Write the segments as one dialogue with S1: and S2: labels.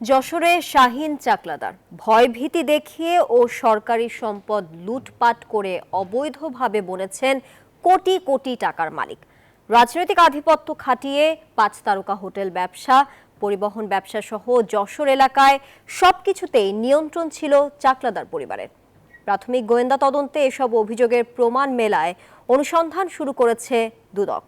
S1: যশোরে শাহিন চাকলাদার ভয়ভীতি দেখিয়ে ও সরকারি সম্পদ লুটপাট করে অবৈধভাবে বনেছেন কোটি কোটি টাকার মালিক। রাজনৈতিক আধিপত্য খাটিয়ে পাঁচ তারকা হোটেল ব্যবসা, পরিবহন ব্যবসা সহ যশোর এলাকায় সবকিছুতেই নিয়ন্ত্রণ ছিল চাকলাদার পরিবারের। প্রাথমিক গোয়েন্দা তদন্তে এসব অভিযোগের প্রমাণ মেলায় অনুসন্ধান শুরু করেছে দুদক।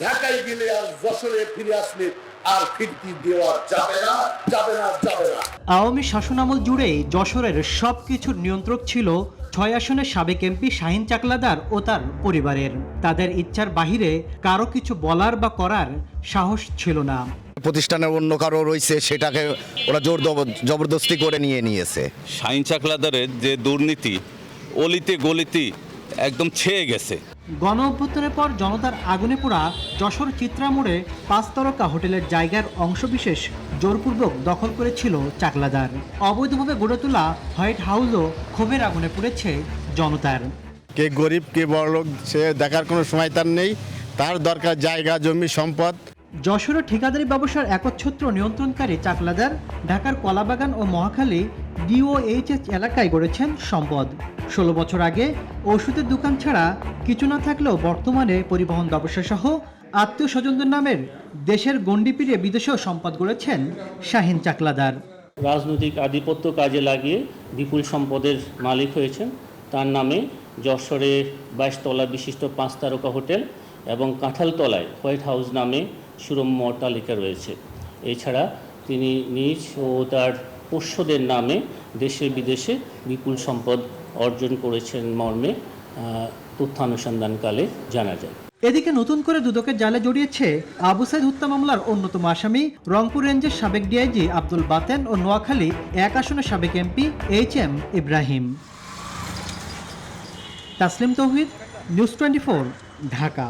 S2: ঢাকায় গেলে আর যশোরে ফিরে আসলে আর ফিরতি দেওয়া যাবে না যাবে না যাবে না।
S3: আওয়ামী শাসনামল জুড়েই যশোরের সব কিছুর নিয়ন্ত্রক ছিল ছয় আসনের সাবেক এমপি শাহিন চাকলাদার ও তার পরিবারের। তাদের ইচ্ছার বাহিরে কারও কিছু বলার বা করার সাহস ছিল না।
S4: প্রতিষ্ঠানের অন্য কারও রয়েছে সেটাকে ওরা জোর জবরদস্তি করে নিয়ে নিয়েছে।
S5: শাহিন চাকলাদারের যে দুর্নীতি অলিতে গলিতে একদম ছেয়ে গেছে।
S3: গণ অভ্যুত্থানের পর জনতার আগুনে পোড়া যশোর চিত্রামোড়ে পাঁচ তারকা হোটেলের জায়গার অংশবিশেষ জোরপূর্বক দখল করেছিল চাকলাদার। অবৈধভাবে গড়ে তোলা হোয়াইট হাউসও ক্ষোভের আগুনে পড়েছে জনতার।
S6: কে গরিব কে বড়লোক সে দেখার কোনো সময় তার নেই। তার দরকার জায়গা জমি সম্পদ।
S3: যশোরের ঠিকাদারি ব্যবসার একচ্ছত্র নিয়ন্ত্রণকারী চাকলাদার ঢাকার কলাবাগান ও মহাখালী ডিওএইচএস এলাকায় গড়েছেন সম্পদ। ষোলো বছর আগে ওষুধের দোকান ছাড়া কিছু না থাকলেও বর্তমানে পরিবহন ব্যবসা সহ আত্মীয় স্বজনদের নামের দেশের গণ্ডি পেরিয়ে বিদেশেও সম্পদ গড়েছেন শাহিন চাকলাদার।
S7: রাজনৈতিক আধিপত্য কাজে লাগিয়ে বিপুল সম্পদের মালিক হয়েছেন। তার নামে যশোরে বাইশতলা বিশিষ্ট পাঁচ তারকা হোটেল এবং কাঁঠালতলায় হোয়াইট হাউস নামে সুরম্য অট্টালিকা রয়েছে। এছাড়া তিনি নিজ ও তার পোষ্যদের নামে দেশে বিদেশে বিপুল সম্পদ অর্জন করেছেন মর্মে তথ্যানুসন্ধানকালে জানা যায়।
S3: এদিকে নতুন করে দুদকের জালে জড়িয়েছে আবু সাইদ হত্যা মামলার অন্যতম আসামি, রংপুর রেঞ্জের সাবেক ডিআইজি আব্দুল বাতেন ও নোয়াখালী এক আসনের সাবেক MP H M Ibrahim. Taslim Touhid, news twenty Dhaka.